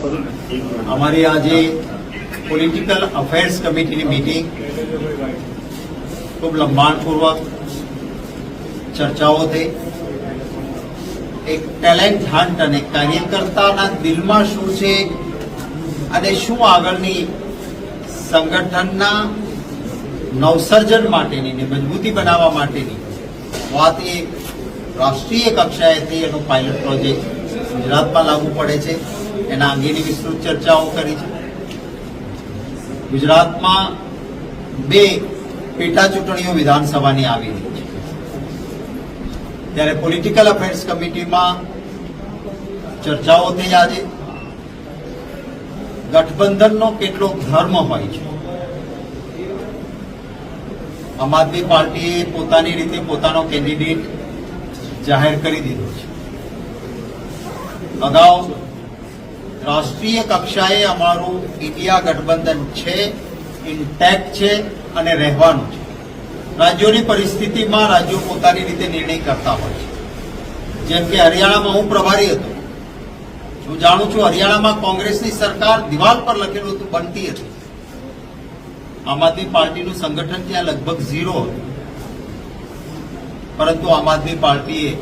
અમારી આજે political affairs કમિટીની મીટિંગ ખૂબ લંબાણપૂર્વક ચર્ચાઓ થઈ. એક ટેલેન્ટ હન્ટ અને કાર્યકર્તાના દિલમાં શું છે અને શું આગળની સંગઠનના નવસર્જન માટેની ને મજબૂતી બનાવવા માટેની વાત એ રાષ્ટ્રીય કક્ષાએથી એનો પાયલટ પ્રોજેક્ટ ગુજરાતમાં લાગુ પડે છે. એના અંગેની વિસ્તૃત ચર્ચાઓ કરી છે. ગુજરાતમાં બે પેટા ચૂંટણીઓ વિધાનસભાની આવી રહી છે. ત્યારે પોલિટિકલ અફેર્સ કમિટીમાં ચર્ચાઓ થઈ આજે. ગઠબંધનનો કેટલો ધર્મ હોય છે. આમ આદમી પાર્ટીએ પોતાની રીતે પોતાનો કેન્ડિડેટ જાહેર કરી દીધો છે. અગાઉ રાષ્ટ્રીય કક્ષાએ અમારું ઇન્ડિયા ગઠબંધન છે ઇન્ટેક છે અને રહેવાનું છે. રાજ્યોની પરિસ્થિતિમાં રાજ્યો પોતાની રીતે નિર્ણય કરતા હોય છે. જેમ કે હરિયાણામાં હું પ્રભારી હતો. હું જાણું છું, હરિયાણામાં કોંગ્રેસની સરકાર દિવાલ પર લખેલું હતું, બનતી હતી. આમ આદમી પાર્ટીનું સંગઠન ત્યાં લગભગ ઝીરો હતું. પરંતુ આમ આદમી પાર્ટીએ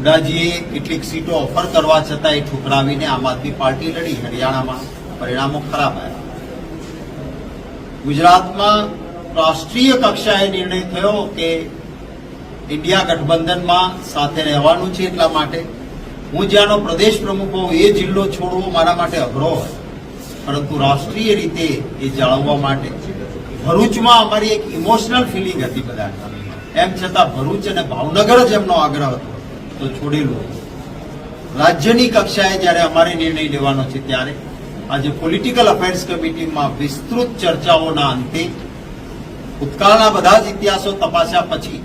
હુડાજીએ કેટલીક સીટો ઓફર કરવા છતાં એ ઠુકરાવીને આમ આદમી પાર્ટી લડી. હરિયાણામાં પરિણામો ખરાબ આવ્યા. ગુજરાતમાં રાષ્ટ્રીય કક્ષાએ નિર્ણય થયો કે ઇન્ડિયા ગઠબંધનમાં સાથે રહેવાનું છે એટલા માટે. હું જ્યાંનો પ્રદેશ પ્રમુખ હોઉં, એ જિલ્લો છોડવો મારા માટે અઘરો હોય. પરંતુ રાષ્ટ્રીય રીતે એ જાળવવા માટે. ભરૂચમાં અમારી એક ઇમોશનલ ફિલિંગ હતી બધા એમ છતાં ભરૂચ અને ભાવનગર જ એમનો આગ્રહ હતો. તો છોડેલું રાજ્યની કક્ષાએ જ્યારે અમારે નિર્ણય લેવાનો છે ત્યારે આજે પોલિટિકલ અફેર્સ કમિટીમાં વિસ્તૃત ચર્ચાઓના અંતે ભૂતકાળના બધા જ ઇતિહાસો તપાસ્યા પછી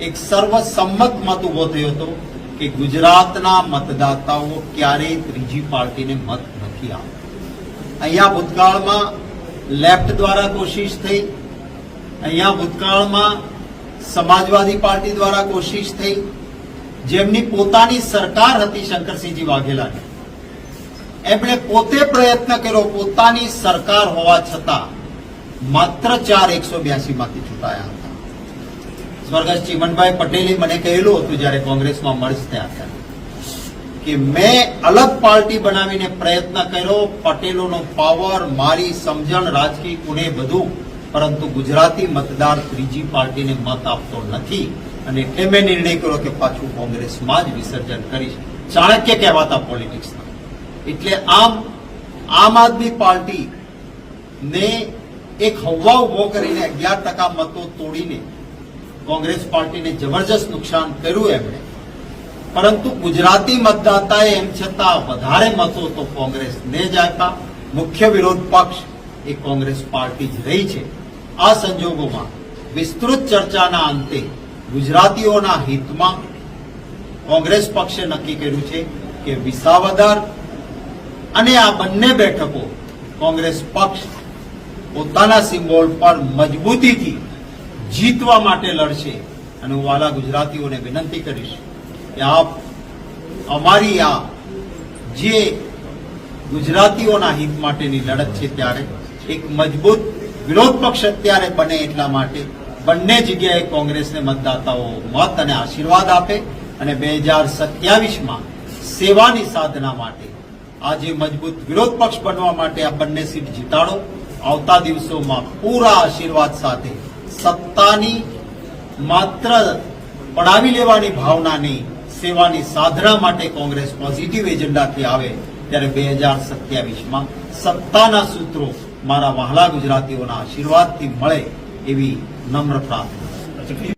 એક સર્વસંમત મત ઊભો થયો હતો કે ગુજરાતના મતદાતાઓ ક્યારેય ત્રીજી પાર્ટીને મત નથી આપતા. અહીંયા ભૂતકાળમાં લેફ્ટ દ્વારા કોશિશ થઈ, અહીંયા ભૂતકાળમાં સમાજવાદી પાર્ટી દ્વારા કોશિશ થઈ જેમની પોતાની સરકાર હતી શંકરસિંહજી વાઘેલાની. એમણે પોતે પ્રયત્ન કર્યો પોતાની સરકાર હોવા છતાં માત્ર ચાર એકસો બ્યાસી માંથી ચૂંટાયા હતા. સ્વર્ગસ્થ ચીમનભાઈ પટેલે મને કહેલું હતું જ્યારે કોંગ્રેસમાં મર્જ થયા હતા કે મેં અલગ પાર્ટી બનાવીને પ્રયત્ન કર્યો, પટેલોનો પાવર મારી સમજણ, રાજકીય કુને બધું, પરંતુ ગુજરાતી મતદાર ત્રીજી પાર્ટીને મત આપતો નથી. અને એમે નિર્ણય કર્યો કે પાછું કોંગ્રેસમાં જ વિસર્જન કરીશ. ચાણક્ય કહેવાતા પોલિટિક્સના એટલે આમ આમ આદમી પાર્ટી ને એક હવા ઊભો કરીને અગિયાર ટકા મતો તોડીને કોંગ્રેસ પાર્ટીને જબરજસ્ત નુકસાન કર્યું એમણે. પરંતુ ગુજરાતી મતદાતાએ એમ છતાં વધારે મતો તો કોંગ્રેસને જ આપ્યા. મુખ્ય વિરોધ પક્ષ એ કોંગ્રેસ પાર્ટી જ રહી છે. આ સંજોગોમાં વિસ્તૃત ચર્ચાના અંતે ગુજરાતીઓના હિતમાં કોંગ્રેસ પક્ષે નક્કી કર્યું છે કે વિસાવદર અને આ બંને બેઠકો કોંગ્રેસ પક્ષ પોતાના સિમ્બોલ પર મજબૂતીથી જીતવા માટે લડશે. અને હું વાલા ગુજરાતીઓને વિનંતી કરીશ કે આપ અમારી આ જે ગુજરાતીઓના હિત માટેની લડત છે ત્યારે એક મજબૂત વિરોધ પક્ષ અત્યારે બને એટલા માટે બંને જગ્યાએ કોંગ્રેસને મતદાતાઓ મત અને આશીર્વાદ આપે અને બે હજાર સત્યાવીસમાં સેવાની સાધના માટે આજે મજબૂત વિરોધ પક્ષ બનવા માટે આ બંને સીટ જીતાડો. આવતા દિવસોમાં પૂરા આશીર્વાદ સાથે સત્તાની માત્ર પડાવી લેવાની ભાવના નહીં સેવાની સાધના માટે કોંગ્રેસ પોઝિટિવ એજન્ડાથી આવે ત્યારે બે હજાર સત્યાવીસમાં સત્તાના સૂત્રો મારા વહાલા ગુજરાતીઓના આશીર્વાદથી મળે. એવી નમ્ર પ્રાર્થના